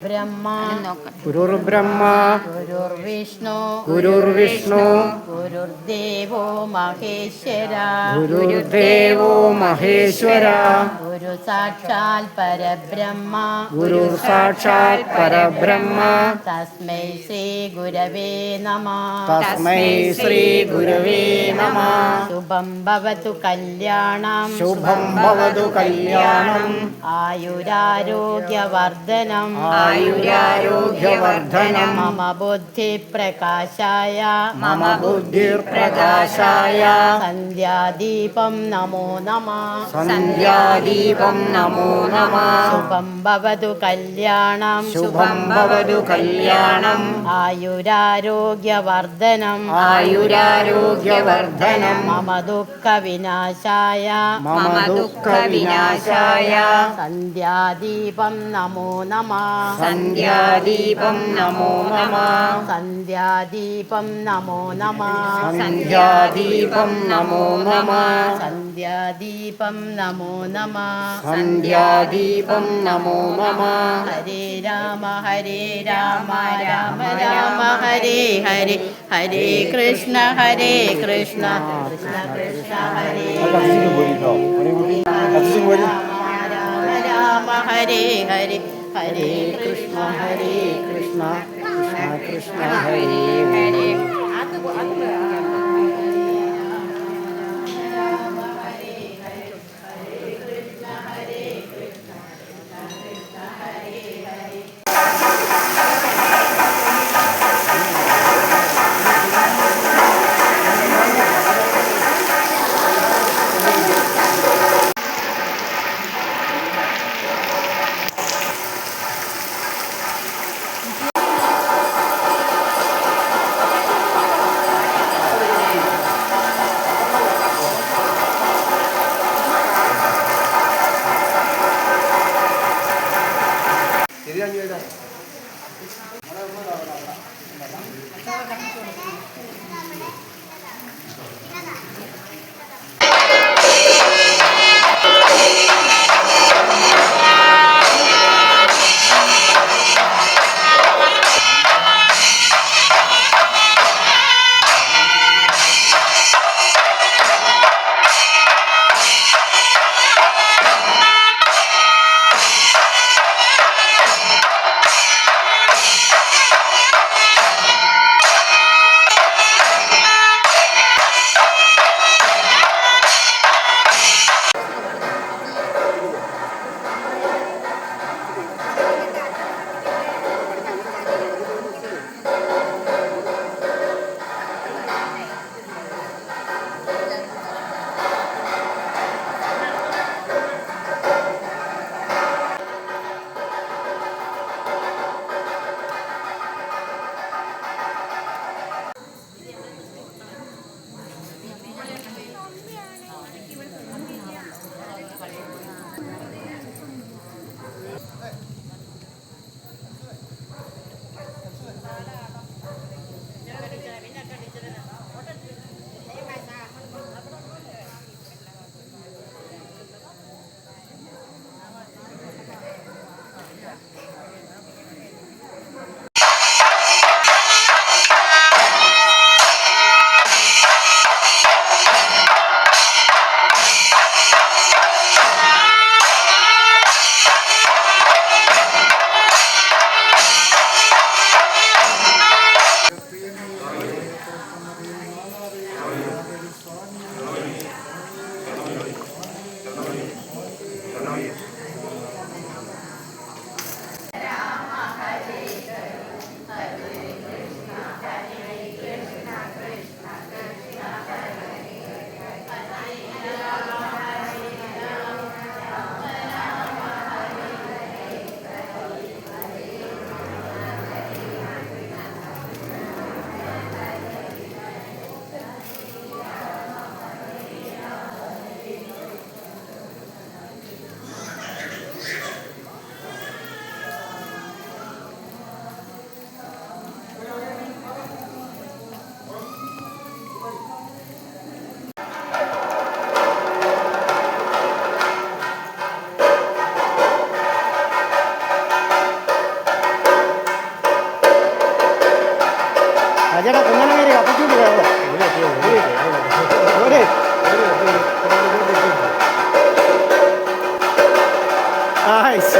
ബ്രഹ്മ ഗുരുർബ്രഹ്മ ഗുരുർവിഷ്ണു ഗുരുർവിഷ്ണു ഗുരുർദേവോ മഹേശ്വര ഗുരുദേവോ മഹേശ്വര ഗുരു സാക്ഷാൽ പരബ്രഹ്മ ഗുരു സാക്ഷാൽ പരബ്രഹ്മ തസ്മൈ ശ്രീ ഗുരവേ നമ. തസ്മൈ ശ്രീ ഗുരവേ നമ. ശുഭം ഭവതു കല്യാണം. ശുഭം ഭവതു കല്യാണം. ആയുരാരോഗ്യവർദ്ധനം. ആയുരാരോഗ്യവർദ്ധനം മമ ബുദ്ധി പ്രകാശായ മമ ബുദ്ധിർപ്രകാശായ സന്ധ്യാദീപം നമോ നമ. സന്ധ്യാദീപം നമോ നമ. ശുഭം ഭവതു കല്യാണം. ശുഭം ഭവതു കല്യാണം. ആയുരാരോഗ്യവർദ്ധനം. ആയുരാരോഗ്യവർദ്ധനം. മമ ദുഃഖ വിനാശായ മമ ദുഃഖവിനാശായ. സന്ധ്യാദീപം നമോ നമ. സന്ധ്യാദീപം നമോ നമ. സന്ധ്യാദീപം നമോ നമ. സന്ധ്യാദീപം നമോ നമ. സന്ധ്യാദീപം നമോ നമ. സന്ധ്യാദീപം നമോ നമ. ഹരേ രാമ ഹരേ രാമ രാമ രാമ ഹരേ ഹരേ. ഹരേ കൃഷ്ണ ഹരേ കൃഷ്ണ. കൃഷ്ണ കൃഷ്ണ ഹരേ രാമ രാമ രാമ ഹരേ ഹരേ. ഹരേ കൃഷ്ണ ഹരേ കൃഷ്ണ കൃഷ്ണ കൃഷ്ണ ഹരേ ഹരേ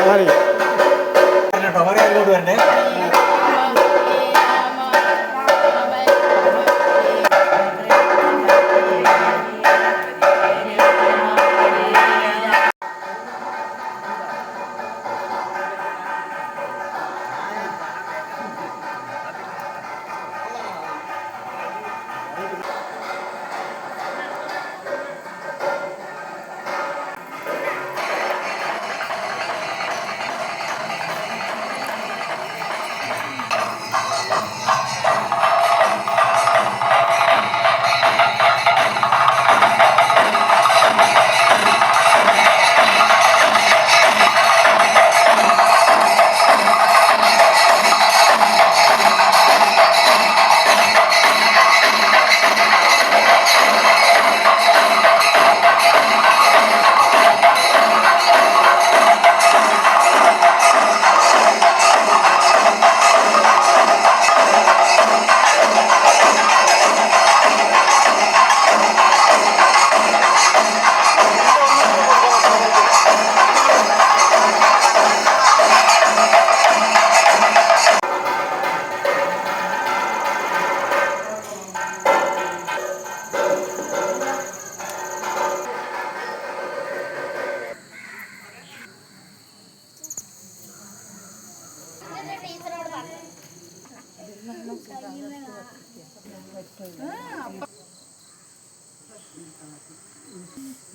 하나님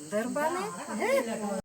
Terbalik.